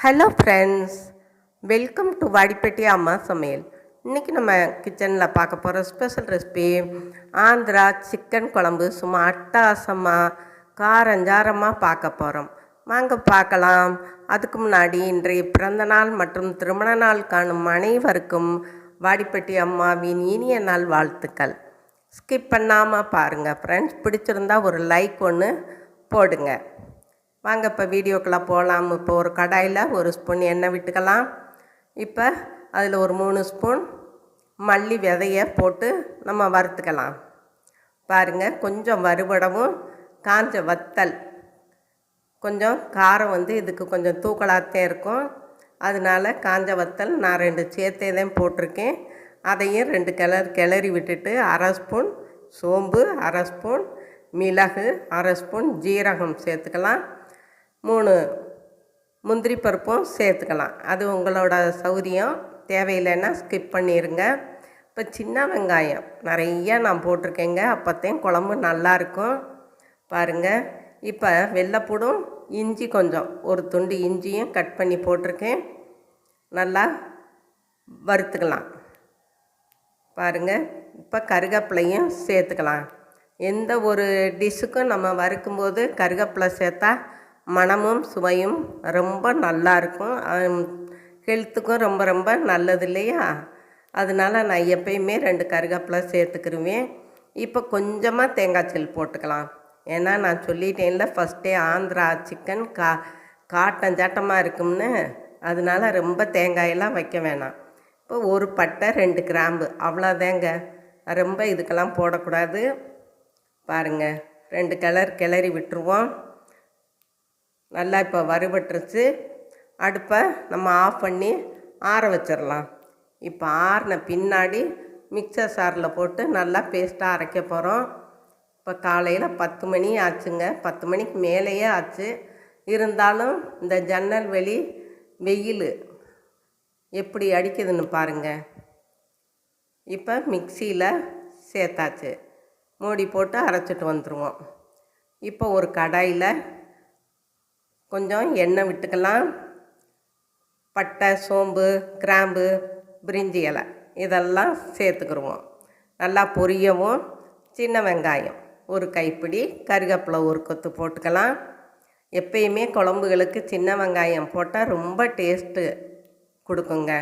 Hello friends welcome to Vadipatti அம்மா சமையல் இன்றைக்கி நம்ம கிச்சனில் பார்க்க போகிற ஸ்பெஷல் ரெசிபி ஆந்திரா சிக்கன் குழம்பு. சும்மா அட்டாசமாக காரஞ்சாரமாக பார்க்க போகிறோம் வாங்க பார்க்கலாம். அதுக்கு முன்னாடி இன்றைய பிறந்த நாள் மற்றும் திருமண நாள் காணும் அனைவருக்கும் வாடிப்பட்டி அம்மாவின் இனிய நாள் வாழ்த்துக்கள். ஸ்கிப் பண்ணாமல் பாருங்கள் ஃப்ரெண்ட்ஸ் பிடிச்சிருந்தா ஒரு லைக் ஒன்று போடுங்க. வாங்க இப்போ வீடியோக்கெலாம் போகலாம். இப்போ ஒரு கடாயில் ஒரு ஸ்பூன் எண்ணெய் விட்டுக்கலாம். இப்போ அதில் ஒரு மூணு ஸ்பூன் மல்லி விதைய போட்டு நம்ம வறுத்துக்கலாம். பாருங்கள் கொஞ்சம் வறுபடவும் காஞ்ச வத்தல். கொஞ்சம் காரம் வந்து இதுக்கு கொஞ்சம் தூக்கலாகத்தான் இருக்கும். அதனால காஞ்ச வத்தல் நான் ரெண்டு சேர்த்தே தான் போட்டிருக்கேன். அதையும் ரெண்டு கிளறி கிளறி விட்டுட்டு அரை ஸ்பூன் சோம்பு அரை ஸ்பூன் மிளகு அரை ஸ்பூன் ஜீரகம் சேர்த்துக்கலாம். மூணு முந்திரி பருப்பும் சேர்த்துக்கலாம். அது உங்களோட சௌரியம். தேவையில்லைன்னா ஸ்கிப் பண்ணிடுங்க இப்போ சின்ன வெங்காயம். நிறைய நான் போட்டிருக்கேங்க. அப்போத்தையும் குழம்பு நல்லாயிருக்கும் பாருங்கள் இப்போ வெள்ளைப்பூடும் இஞ்சி கொஞ்சம். ஒரு துண்டு இஞ்சியும் கட் பண்ணி போட்டிருக்கேன். நல்லா வறுத்துக்கலாம். பாருங்கள் இப்போ கருவேப்பிலையும் சேர்த்துக்கலாம். எந்த ஒரு டிஷ்ஷுக்கும் நம்ம வறுக்கும்போது கருவேப்பிலை சேர்த்தா மணமும் சுவையும் ரொம்ப நல்லா இருக்கும். ஹெல்த்துக்கும் ரொம்ப ரொம்ப நல்லது இல்லையா? அதனால நான் எப்பயுமே ரெண்டு கருவேப்பிலை சேர்த்துக்கிருவேன். இப்போ கொஞ்சமாக தேங்காய் சில் போட்டுக்கலாம். ஏன்னா நான் சொல்லிட்டேன்ல ஃபஸ்ட்டே ஆந்திரா சிக்கன் கா காட்டஞ்சாட்டமாக இருக்கும்னு. அதனால ரொம்ப தேங்காயெல்லாம் வைக்க வேணாம். இப்போ ஒரு பட்டை ரெண்டு கிராம்பு அவ்வளோதாங்க. ரொம்ப இதுக்கெல்லாம் போடக்கூடாது. பாருங்கள் ரெண்டு கலர் கிளறி விட்டுருவோம். நல்லா இப்போ வறுபட்டுருச்சு. அடுப்பை நம்ம ஆஃப் பண்ணி ஆற வச்சிடலாம் இப்போ ஆறின பின்னாடி மிக்சர் சாரில் போட்டு நல்லா பேஸ்ட்டாக அரைக்க போகிறோம் இப்போ காலையில் பத்து மணி ஆச்சுங்க. பத்து மணிக்கு மேலேயே ஆச்சு. இருந்தாலும் இந்த ஜன்னல் வெளி வெயில் எப்படி அடிக்குதுன்னு பாருங்கள் இப்போ மிக்சியில் சேர்த்தாச்சு. மூடி போட்டு அரைச்சிட்டு வந்துடுவோம் இப்போ ஒரு கடாயில் கொஞ்சம் எண்ணெய் விட்டுக்கலாம். பட்டை சோம்பு கிராம்பு பிரிஞ்சி இலை இதெல்லாம் சேர்த்துக்கிடுவோம் நல்லா பொரியவும். சின்ன வெங்காயம் ஒரு கைப்பிடி கருவேப்பிலை ஒரு கொத்து போட்டுக்கலாம். எப்பயுமே குழம்புகளுக்கு சின்ன வெங்காயம் போட்டால் ரொம்ப டேஸ்ட்டு கொடுக்குங்க.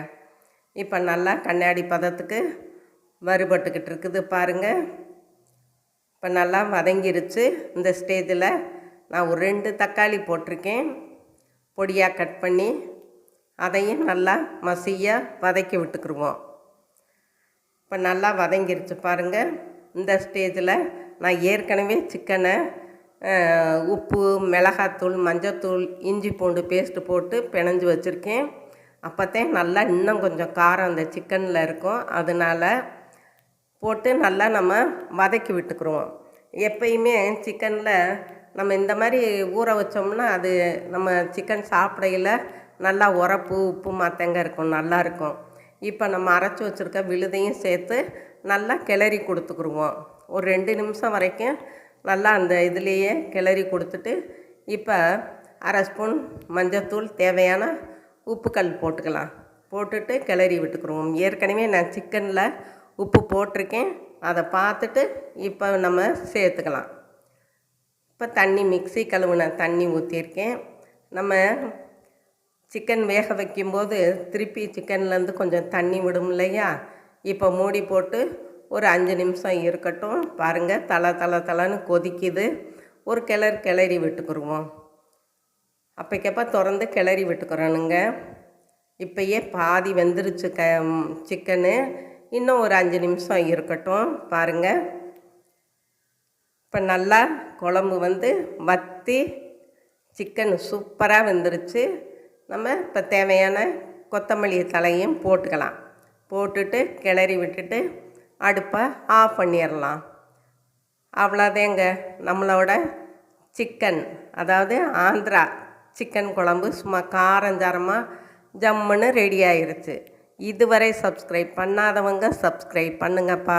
இப்போ நல்லா கண்ணாடி பதத்துக்கு வறுபட்டுக்கிட்டு இருக்குது பாருங்கள் இப்போ நல்லா வதங்கிருச்சு. இந்த ஸ்டேஜில் நான் ஒரு ரெண்டு தக்காளி போட்டிருக்கேன். பொடியாக கட் பண்ணி அதையும் நல்லா மசியாக வதக்கி விட்டுக்குருவோம். இப்போ நல்லா வதங்கிருச்சு பாருங்கள் இந்த ஸ்டேஜில் நான் ஏற்கனவே சிக்கனை உப்பு மிளகாத்தூள் மஞ்சத்தூள் இஞ்சி பூண்டு பேஸ்ட்டு போட்டு பிணைஞ்சு வச்சுருக்கேன். அப்போத்தான் நல்லா இன்னும் கொஞ்சம் காரம் அந்த சிக்கனில் இருக்கும். அதனால் போட்டு நல்லா நம்ம வதக்கி விட்டுக்குருவோம். எப்பயுமே சிக்கனில் நம்ம இந்த மாதிரி ஊற வச்சோம்னா அது நம்ம சிக்கன் சாப்பிடையில் நல்லா உரப்பு உப்பு மாத்தங்க இருக்கும் நல்லாயிருக்கும் இப்போ நம்ம அரைச்சி வச்சுருக்க விழுதையும் சேர்த்து நல்லா கிளறி கொடுத்துக்குருவோம். ஒரு ரெண்டு நிமிஷம் வரைக்கும் நல்லா அந்த இதுலேயே கிளறி கொடுத்துட்டு இப்போ அரை ஸ்பூன் மஞ்சத்தூள் தேவையான உப்புக்கல் போட்டுக்கலாம். போட்டுட்டு கிளறி விட்டுக்குருவோம். ஏற்கனவே நான் சிக்கனில் உப்பு போட்டிருக்கேன். அதை பார்த்துட்டு இப்போ நம்ம சேர்த்துக்கலாம். இப்போ தண்ணி மிக்சி கழுவுன தண்ணி ஊற்றியிருக்கேன் நம்ம சிக்கன் வேக வைக்கும்போது திருப்பி சிக்கன்லேருந்து கொஞ்சம் தண்ணி விடும் இல்லையா? இப்போ மூடி போட்டு ஒரு அஞ்சு நிமிஷம் இருக்கட்டும். பாருங்கள் தலை தலை தலைன்னு கொதிக்குது. ஒரு கிளறு கிளறி விட்டுக்குருவோம். அப்போக்கப்போ திறந்து கிளறி விட்டுக்கிறோனுங்க. இப்போயே பாதி வெந்துருச்சு க சிக்கனு இன்னும் ஒரு அஞ்சு நிமிஷம் இருக்கட்டும். பாருங்கள் இப்போ நல்லா குழம்பு வந்து வத்தி சிக்கன் சூப்பராக வெந்துருச்சு. நம்ம இப்போ தேவையான கொத்தமல்லி தலையும் போட்டுக்கலாம். போட்டுட்டு கிளறி விட்டுட்டு அடுப்பை ஆஃப் பண்ணிடலாம். அவ்வளோதேங்க நம்மளோட சிக்கன் அதாவது ஆந்திரா சிக்கன் குழம்பு சும்மா காரஞ்சாரமாக ஜம்முன்னு ரெடி ஆயிருச்சு. இதுவரை சப்ஸ்கிரைப் பண்ணாதவங்க சப்ஸ்கிரைப் பண்ணுங்கப்பா.